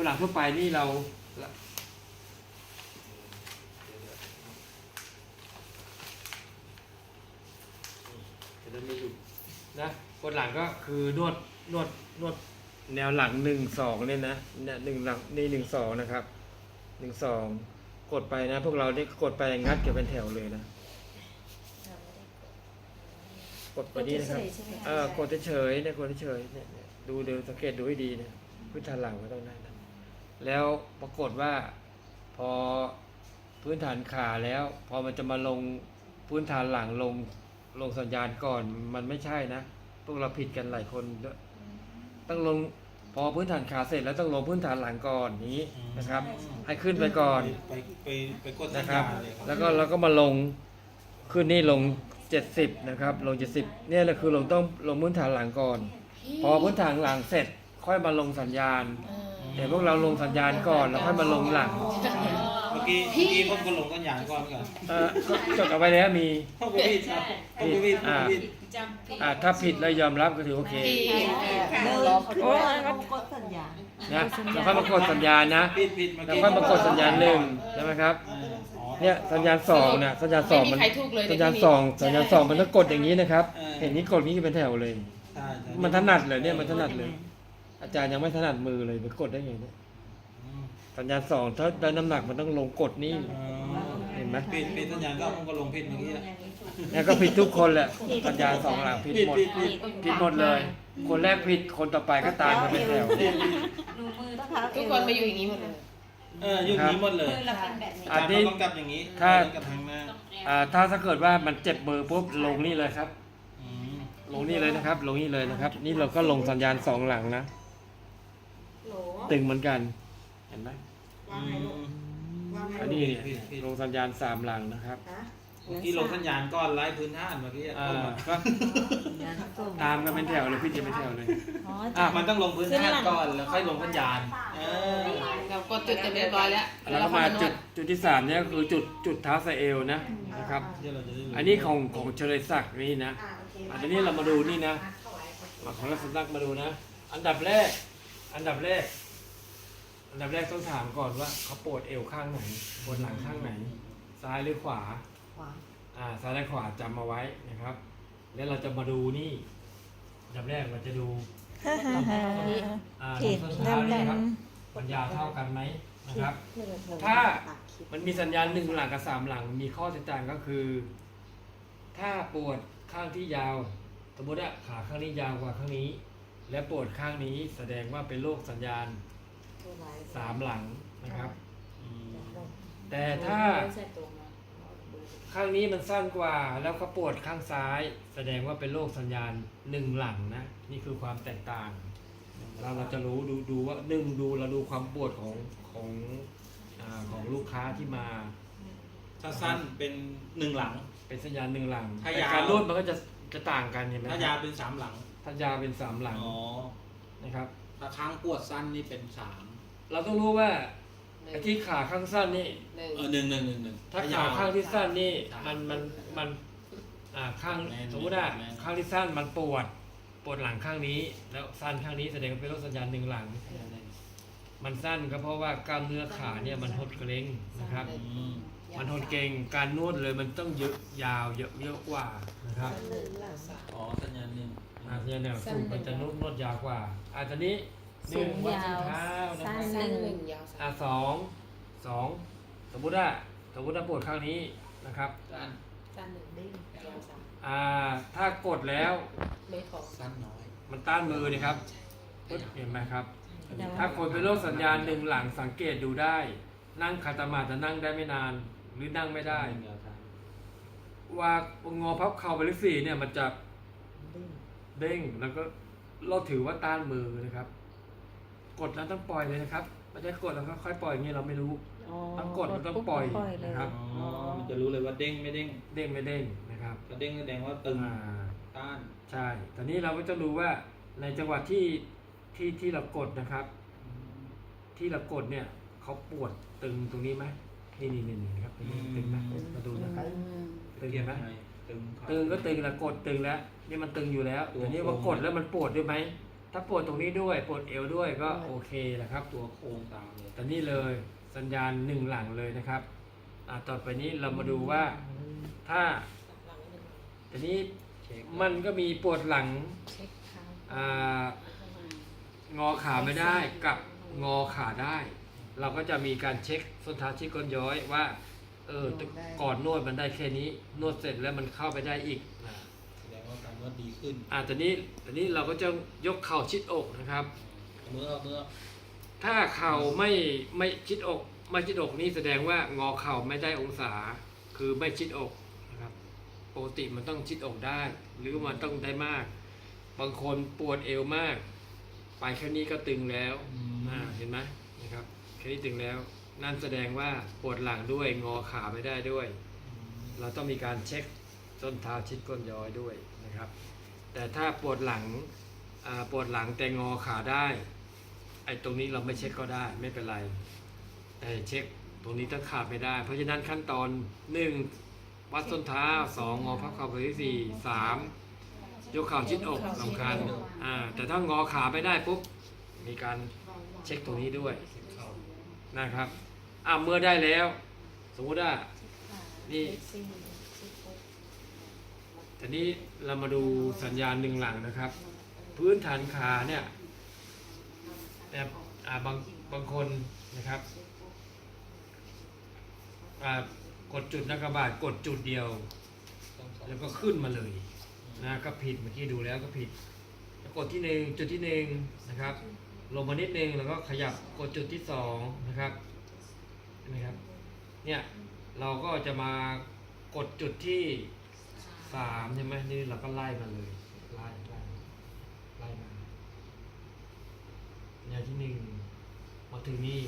ผู้หลังทั่วไปนี่เราจะได้ไม่หยุดนะกดหลังก็คือนวดนวดนวดแนวหลังหนึ่งสองเนี่ยนะเนี่ยหนึ่งหลังนี่หนึ่งสองนะครับหนึ่งสองกดไปนะ พวกเราได้กดไปงัดเก็บเป็นแถวเลยนะ กดไปนี่นะครับกดเฉยๆใช่ไหมคะเออกดเฉยๆเนี่ยกดเฉยๆเนี่ยเนี่ยดูเดี๋ยวสังเกตดูให้ดีนะพื้นฐานหลังก็ต้องได้นะ แล้วปรากฏว่าพอพื้นฐานขาแล้ว พอมันจะมาลงพื้นฐานหลังลงลงสัญญาณก่อนมันไม่ใช่นะพวกเราผิดกันหลายคนด้วยต้องลงพอพื้นฐานขาเสร็จแล้วต้องลงพื้นฐานหลังก่อนอย่างนี้นะครับ ให้ขึ้นไปก่อนไปไปไปกดสันะญครัญาบณเลยครับ แล้วก็เราก็มาลงขึ้นนี่ลงเจ็ดสิบนะครับ ลงเจ็ดสิบเนี่ยแหละคือลงต้องลงพื้นฐานหลังก่อน พอพื้นฐานหลังเสร็จค่อยมาลงสัญญาณ เดี๋ยวพวกเราลงสัญญาณก่อนแล้วค่อยมาลงหลังเมื่อกี้เมื่อกี้ผมก็ลงสัญญาณก่อนก่อนเออก็จดเอาไว้แล้วมีพ่อกูผิดครับพ่อกูผิดพ่อกูผิดจำผิดอ่าถ้าผิดแล้วยอมรับก็ถือโอเคเริ่มโอ้ยครับกดสัญญาณนะแล้วค่อยมากดสัญญาณนะผิดผิดเมื่อแล้วกี้ค่อยมากดสัญญาณหนึ่งใช่ไหมครับเอออ๋อเนี่ยสัญญาณสองเนี่ยสัญญาณสองมันไม่มีใครถูกเลยสัญญาณสองสัญญาณสองมันต้องกดอย่างนี้นะครับ เห็นนี้กดนี้เป็นแถวเลย ใช่ใช่มันถนัดเลยเนี่ยมันถนัดเลย อาจารย์ยังไม่ถนัดมือเลยไปกดได้ไงเนี่ยอืมสัญญาณสองถ้าได้น้ำหนักมันต้องลงกดนี่อ๋อเห็นไหม ผิดผิดสัญญาณก็ผมก็ลงผิดเมื่อกี้อะ เนี่ยก็ผิดทุกคนแหละสัญญาณสองหลังผิดผิดหมดผิดผิด ผิดหมดเลย คนแรกผิดคนต่อไปก็ตามมาเป็นแถวหนูมือต้องเท้าเอทุกวคนมาอยู่อย่างนี้หมดเลยเออยุคนี้หมดเลยมือเราเป็นแบบนี้อันนี้ ต้องกลับอย่างนี้ถ้า ต้องกลับทางหน้าอ่าถ้าถ้าเกิดว่ามันเจ็บมือปุ๊บลงนี่เลยครับ อืมลงนี่เลยนะครับ ลงนี่เลยนะครับ นี่เราก็ลงสัญญาณสองหลังนะโหล ตึงเหมือนกัน เห็นไหมอืมอันนี้ลงสัญญาณสามหลังนะครับเมื่อกี้ลงสัญญาณก้อนไล่พื้นท่านเมื่อกี้อะอ่าต้มอะก็สัญญาณส้มตามกันเป็นแถวเลยพี่จะเป็นแถวเลยอ๋ออะมันต้องลงพื้นท่านก่อนแล้วค่อยลงสัญญาณเออเรากดจุดเสร็จเรียบร้อยแล้วแล้วก็มาจุดจุดที่สามเนี่ยก็คือจุดจุดเท้าสะเอวนะนะครับ เดี๋ยวเราจะได้รู้อันนี้ของของเฉลยศักดิ์นี่นะอันนี้เรามาดูนี่นะมาของรัศนักมาดูนะ อันดับแรก อันดับแรกอัน ดับแรกต้องถามก่อนว่าเขาปวดเอวข้างไหนปวดหลังข้างไหน ซ้ายหรือขวา ขวาอ่าซ้ายและขวาจำมาไว้นะครับ แล้วเราจะมาดูนี่อันดับแรกเราจะดูอ่าผิดต้นเท้านี่นะครับดำมันยาวเท่ากันไหมนะครับ ถ้า มันมีสัญญาณหนึ่งหลังกับสามหลัง มีข้อแตกต่างก็คือ ถ้าปวดข้างที่ยาว สมมติว่าขาข้างนี้ยาวกว่าข้างนี้ และปวดข้างนี้แสดงว่าเป็นโรคสัญญาณ สามหลังนะครับอืมแต่ถ้าข้างนี้มันสั้นกว่าแล้วก็ปวดข้างซ้าย แสดงว่าเป็นโรคสัญญาณหนึ่งหลังนะ นี่คือความแตกต่าง เราเราจะรู้ดูดูว่าหนึ่งดูเราดูความปวดของของอาของลูกค้าที่มา ถ้าสั้นเป็นหนึ่งหลัง เป็นสัญญาณหนึ่งหลังถ้าแต่ยาว การนวดมันก็จะจะต่างกันเห็นไหมถ้ายาวเป็นสามหลัง ถ้ายาวเป็นสามหลังอ๋อนะครับ ถ้าค้างปวดสั้นนี่เป็นสาม เราต้องรู้ว่าหนึ่ไอ้งที่ขาข้างสั้นนี่ หนึ่ง เออหนึ่งหนึ่งหนึ่งหนึ่งถ้าขายวข้างที่สั้นนี่สามมันมันมันอ่าข้างแม่นสมมติว่าแม่นข้างที่สั้นมันปวด ปวดหลังข้างนี้ แล้วสั้นข้างนี้แสดงว่าเป็นโรคสัญญาณหนึ่งหลัง มันสั้นก็เพราะว่ากล้ามเนื้อขาเนี่ยมันหดเกร็งนะครับ อืมมันหดเกร็งการนวดเลยมันต้องเยอะยาวเยอะเยอะกว่านะครับอ๋อสัญญาณหนึ่ง อาจจะเนี่ยสูงมันจะนวดนวดยาวกว่าอาตอนนี้ห สูนึ่งงวัดยาส้นวเท้านะคสั้รับนสั้นหนึ่งยาวสาอ่ามสองสองสมมุติว่าสมมุติว่าปวดข้างนี้นะครับสั้นสั้นหนึ่งยาวสามอ่าถ้ากดแล้วไม่พอสั้นน้อย มันต้านมือนะครับปึ๊บเห็นไหมครับ ถ้าคนเป็นโรคสัญญาณหนึ่งหลังสังเกตดูได้ นั่งคาตามาจะนั่งได้ไม่นาน หรือนั่งไม่ได้ยาวสามว่างอพับเข่าไปเลขสี่เนี่ยมันจะเด้งแล้วก็เราถือว่าต้านมือนะครับ กดแล้วต้องปล่อยเลยนะครับไม่ใช่กดแล้วก็ค่อยปล่อยอย่างนี้เราไม่รู้ต้องกดมันต้องปล่อยนะครับ อ๋อมันจะรู้เลยว่าเด้งไม่เด้งเด้งไม่เด้งนะครับถ้าเด้งแสดงว่าตึงอ่าต้านใช่ตอนนี้เราก็จะรู้ว่าในจังหวะที่ที่ที่เรากดนะครับ ที่เรากดเนี่ยเขาปวดตึงตรงนี้ไหมนี่นี่นี่นี่นะครับตรงนี้ตึงไหมมาดูนะครับตึงเห็นไหม ตึงครับ ตึงก็ตึงแล้วกดตึงแล้วนี่มันตึงอยู่แล้วตัวแต่นี่โค้งว่ากดแล้วมันปวดด้วยไหม ถ้าถ้าปวดตรงนี้ด้วยปวดเอวด้วยก็โอเคแหละครับ ตัวโค้งตามเลยตอนนี้เลยสัญญาณหนึ่งหลังเลยนะครับอ่าต่อไปนี้เรามาดูว่าถ้าตอนนี้เช็คมันก็มีปวดหลังเช็คเท้าอ่างอขาไม่ได้กับงอขาได้ เราก็จะมีการเช็คส้นเท้าชี้ก้นย้อยว่าเออก่อนนวดมันได้แค่นี้ นวดเสร็จแล้วมันเข้าไปได้อีก อ่าแสดงว่าการนวดดีขึ้น อ่าตอนนี้ตอนนี้เราก็จะยกเข่าชิดอกนะครับ เมื่อเมื่อถ้าเข่าไม่ไม่ชิดอกไม่ชิดอกนี่แสดงว่างอเข่าไม่ได้องศา คือไม่ชิดอกนะครับปกติมันต้องชิดอกได้ หรือมันต้องได้มาก บางคนปวดเอวมาก ไปแค่นี้ก็ตึงแล้วอ่าเห็นไหมนะครับแค่นี้ตึงแล้ว นั่นแสดงว่าปวดหลังด้วยงอขาไม่ได้ด้วย เราต้องมีการเช็คส้นเท้าชิดก้นย้อยด้วยนะ ครับ แต่ถ้าปวดหลังปวดหลังแต่งอขาได้ไอ้ตรงนี้เราไม่เช็คก็ได้ไม่เป็นไร แต่เช็คตรงนี้ต้องขาดไม่ได้ เพราะฉะนั้นขั้นตอนหนึ่งวัดส้นเท้าสองงอพับเข่าไปที่สี่สามยกเข่าชิดอกสำคัญอ่าแต่ถ้างอขาไม่ได้ปุ๊บมีการเช็คตรงนี้ด้วยนะครับอ่าเมื่อได้แล้ว สมมติว่านี่ เช็คซี่เช็คอก ทีนี้เรามาดูสัญญาณหนึ่งหลังนะครับ พื้นฐานขาเนี่ยแบบอ่บางบางคนนะครับกดจุดนักบาทกดจุดเดียว แล้วก็ขึ้นมาเลยนะก็ผิดเมื่อกี้ดูแล้วก็ผิดกดที่หนึ่งจุดที่หนึ่งนะครับ ลงมานิดนึงแล้วก็ขยับกดจุดที่สองนะครับนไหมครับเนี่ยเราก็จะมากดจุดที่ สามใช่ไหมนี่เราก็ไล่มาเลยไล่ไล่ไล่มาแนวที่หนึ่งมาถึงนี่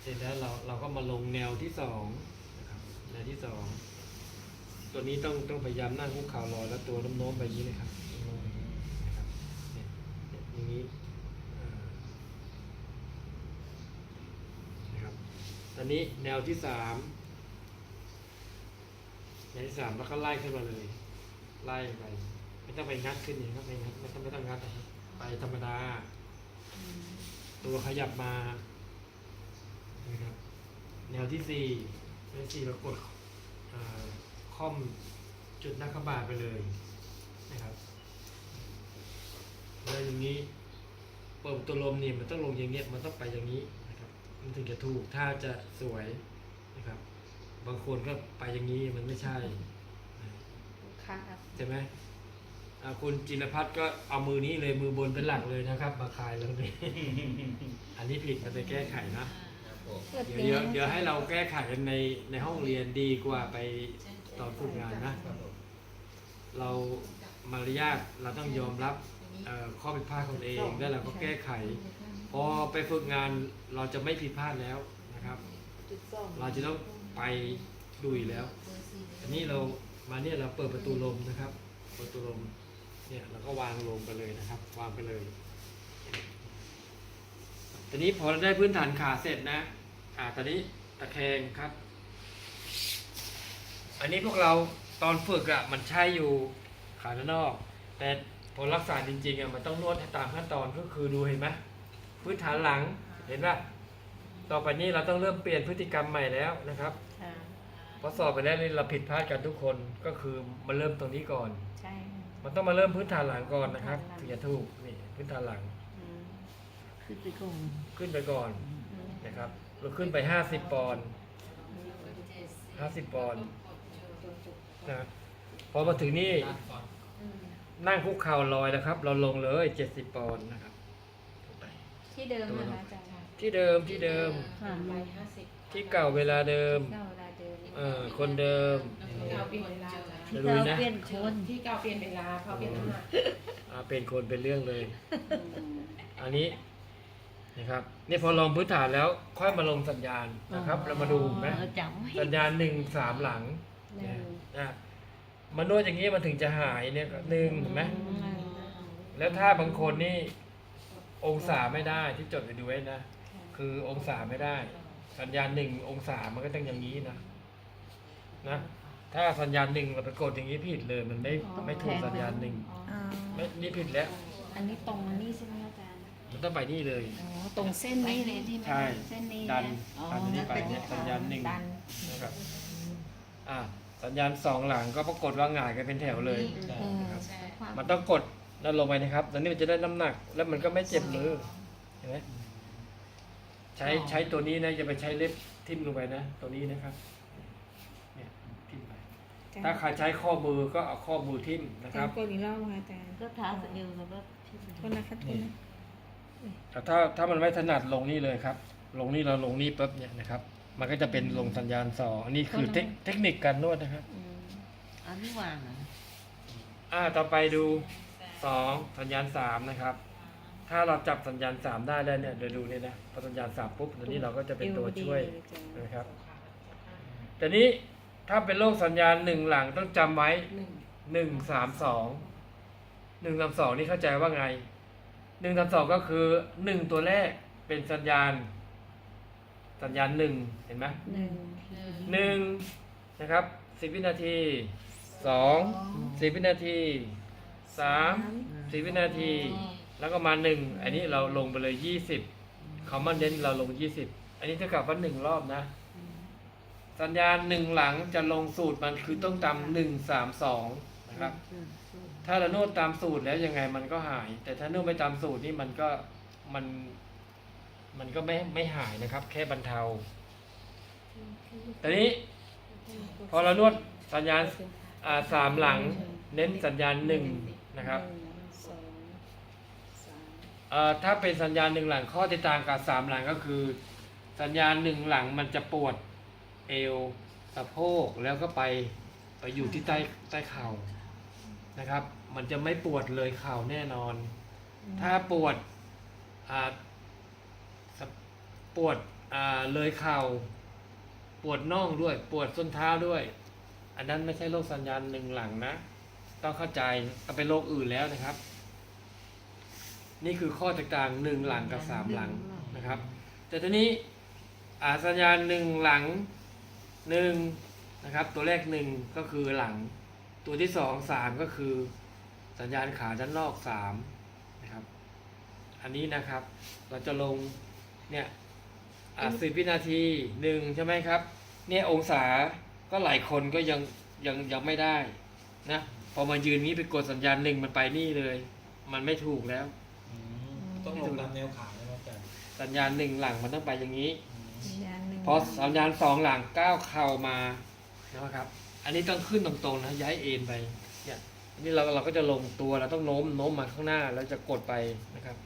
เสร็จแล้วเราเราก็มาลงแนวที่สองนะครับแนวที่สองตัวนี้ต้องต้องพยายามนั่งคุกเข่าลอยแล้วตัวโน้มๆไปอย่างนี้เลยครับน้มๆไปอย่างนี้นะครับเนี่ยเนี่ยอย่างนี้นะครับตอนนี้แนวที่สามแนวที่สามแล้วก็ไล่ขึ้นมาเลย ไล่ไปไม่ต้องไปงัดขึ้นอย่างนี้ครับไม่งัดไม่ต้องไม่ต้องงัดนะครับไปธรรมดา ตัวขยับมานะครับแนวที่สี่แนวที่สี่เรากดอ่าค่อมจุดหนักขบาดไปเลยนะครับแล้วอย่างนี้เปิดประตัวลมนี่มันต้องลงอย่างเงี้ยมันต้องไปอย่างนี้นะครับมันถึงจะถูกถ้าจะสวยนะครับ บางคนก็ไปอย่างนี้มันไม่ใช่ ค่ะใช่ไหมอ่าคุณจิรพัฒน์ก็เอามือนี้เลยมือบนเป็นหลักเลยนะครับมาคลายแล้วนี่ อันนี้ผิดมันไปแก้ไขนะ ครับผมเดี๋ยวเดี๋ยวเดี๋ยวให้เราแก้ไขกันในในห้องเรียนดีกว่าไปตอนฝึกงานนะ ครับผมเรามารยาทเราต้องยอมรับเอ่อข้อผิดพลาดของตัวเองแล้วเราก็แก้ไข พอไปฝึกงานเราจะไม่ผิดพลาดแล้วนะครับเราจะต้องไปดุยแล้ว อันนี้เรา มาเนี่ยเราเปิดประตูลมนะครับ ประตูลมเนี่ยเราก็วางลงไปเลยนะครับ วางไปเลยตอนนี้พอเราได้พื้นฐานขาเสร็จนะ อ่าตอนนี้ตะแคงครับ อันนี้พวกเราตอนฝึกอะ่ะมันใช่อยู่ขาด้านนอก แต่พอรักษาจริงๆอะ่ะมันต้องนวดให้ตามขั้นตอนก็คือดูเห็นไหมพื้นฐานหลังเห็นป่ะต่อไปนี้เราต้องเริ่มเปลี่ยนพฤติกรรมใหม่แล้วนะครับ พอสอบไปแล้วนี่เราผิดพลาดกันทุกคนก็คือมาเริ่มตรงนี้ก่อน ใช่มันต้องมาเริ่มพื้นฐานหลังก่อนนะครับถึงจะถูกนี่พื้นฐานหลังอืมคือไปกงขึ้นไปก่อนนะครับ เราขึ้นไป50ปอนด์50ปอนด์นะพอมาถึงนี่ด้านก่อนนั่งคุกเข่าลอยนะครับ เราลงเลย70ปอนด์นะครับ ที่เดิมนะคะอาจารย์ที่เดิมที่เดิมค่ะไปห้าสิบที่เก่าเวลาเดิมเก้าเวลา เดินเออคนเดิมที่เก่าเปลี่ยนเวลาที่จะลุเรายนะเปลี่ยนคน ที่เก่าเปลี่ยนเวลาเขาเปลี่ยนน้ำหนักอ่าเป็นคนเป็นเรื่องเลย อันนี้นะครับนี่พอลองพื้นฐานแล้วค่อยมาลงสัญญาณนะครับ เรามาดูไหมเออจำไว้สัญญาณหนึ่งสามหลังหนึ่งนะมันนวดอย่างนี้มันถึงจะหายเนี่ยก็หนึ่งเห็นไหมแล้วถ้าบางคนนี่องศาไม่ได้ที่จดไปดูไว้นะ คือองศาไม่ได้ สัญญาณหนึ่งองศามันก็ต้องอย่างนี้นะ นะ ถ้าสัญญาณหนึ่งเราไปกดอย่างนี้ผิดเลย มันไม่ไม่ถูกสัญญาณหนึ่งอ๋อไม่นี่ผิดแล้ว อันนี้ตรงอันนี้ใช่ไหมอาจารย์ มันต้องไปนี่เลย อ๋อตรงเส้นนี้เลยที่มันใช่ เส้นนี้ดันอ๋อดันนี้ไปเนี่ยสัญญาณหนึ่งดัน นะครับอ่าสัญญาณสองหลังก็ปรากฏว่าหงายกันเป็นแถวเลยใช่เออใช่ความมันต้องกดนั่นลงไปนะครับตอนนี้มันจะได้น้ำหนัก แล้วมันก็ไม่เจ็บมือเห็นไหมใช้ใช้ตัวนี้นะอย่าไปใช้เล็บทิ่มลงไปนะ ตัวนี้นะครับเนี่ยทิ่มไป ถ้าใครใช้ข้อมือก็เอาข้อมือทิ่มนะคการัรบกดอีกรอบค่ะอาจารย์ก็เท้าสะดือกับว่าที่โทษนะคะโทษนะแต่ถ้าถ้ามันไม่ถนัดลงนี่เลยครับ ลงนี่เราลงนี่ปุ๊บเนี่ยนะครับ มันก็จะเป็นลงสัญญาณสองอันนี้คือเทคเทคนิคการนวดนะครับ อืมอันนี้วางอะอ่าต่อไปดูสองสัญญาณสามนะครับ ถ้าเราจับสัญญาณสามได้แล้วเนี่ยเดี๋ยวดูเนี่ยนะพอสัญญาณสามปุ๊บตัวนี้เราก็จะเป็นตัวช่วยเอดีเลยอาจารย์นะครับ แต่นี้ ถ้าเป็นโรคสัญญาณหนึ่งหลังต้องจำไว้หนึ่งหนึ่งสามสองหนึ่งสามสองนี่เข้าใจว่าไงหนึ่งสามสองก็คือหนึ่งตัวแรกเป็นสัญญาณ สัญญาณหนึ่งเห็นไหมหนึ่งหนึ่งนะครับสิบวินาทีสองสิบวินาทีสามสิบวินาที แล้วก็มาหนึ่งอันนี้เราลงไปเลยยี่สิบเขามาเน้นเราลงยี่สิบอันนี้เท่ากับว่าหนึ่งรอบนะ สัญญาณหนึ่งหลังจะลงสูตรมันคือต้องตามหนึ่งสามสองนะครับ ถ้าเรานวดตามสูตรแล้วยังไงมันก็หาย แต่ถ้านวดไม่ตามสูตรนี่มันก็มัน มันก็ไม่ไม่หายนะครับ แค่บรรเทาแต่นี้ พอเรานวดสัญญาณอ่าสามหลัง เน้นสัญญาณหนึ่งนะครับหนึ่งสองสามเอ่อถ้าเป็นสัญญาณหนึ่งหลังข้อแตกต่างกับสามหลังก็คือ สัญญาณหนึ่งหลังมันจะปวด เอวสะโพกแล้วก็ไปไปอยู่ที่ใต้ใต้เข่านะครับ มันจะไม่ปวดเลยเข่าแน่นอน ถ้าปวดอ่าสะปวดอ่าเลยเข่า ปวดน่องด้วย ปวดส้นเท้าด้วย อันนั้นไม่ใช่โรคสัญญาณหนึ่งหลังนะ ต้องเข้าใจก็เป็นโรคอื่นแล้วนะครับ นี่คือข้อแตกต่างหนึ่งหลังกับสามหลังนะครับ แต่ทีนี้อาสัญญาณหนึ่งหลัง หนึ่งนะครับตัวแรกหนึ่งก็คือหลัง ตัวที่สองสามก็คือสัญญาณขาด้านนอกสามนะครับอันนี้นะครับเราจะลงเนี่ยอ่สิบวินาทีหนึ่งใช่ไหมครับ เนี่ยองศาก็หลายคนก็ยังยังยังไม่ได้นะพอมายืนนี้ไปกดสัญญาณหนึ่งมันไปนี่เลย มันไม่ถูกแล้วอืมต้องลงตามแนวขาเลยนะอาจารย์สัญญาณหนึ่งหลังมันต้องไปอย่างนี้อืมสัญญาณหนึ่ง พอสัญญาณสองหลังก้าวเข่ามานะครับ อันนี้ต้องขึ้นตรงๆนะย้ายเอ็นไปเนี่ยอันนี้เราเราก็จะลงตัวเราต้องโน้มโน้มมาข้างหน้าแล้วจะกดไปนะครับ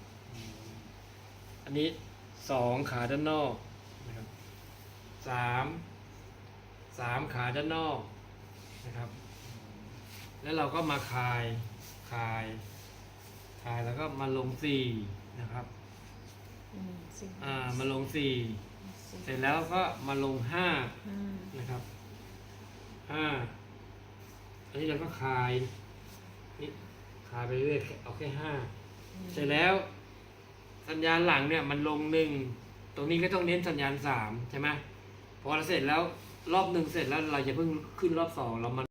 อันนี้สองขาด้านนอกนะครับสามสามขาด้านนอกนะครับ แล้วเราก็มาคลายคลายคลายแล้วก็มาลงสี่นะครับอืมสิบอ่ามาลงสี่สิบ เสร็จแล้วก็มาลงห้านะครับห้าอันนี้เราก็คลายนี่คลายไปเรื่อยเอาแค่ห้าเสร็จแล้ว สัญญาณหลังเนี่ยมันลงหนึ่งตรงนี้ก็ต้องเน้นสัญญาณสามใช่ไหมพอเราเสร็จแล้วรอบหนึ่งเสร็จแล้วเราจะเพิ่งขึ้นรอบสองเรามา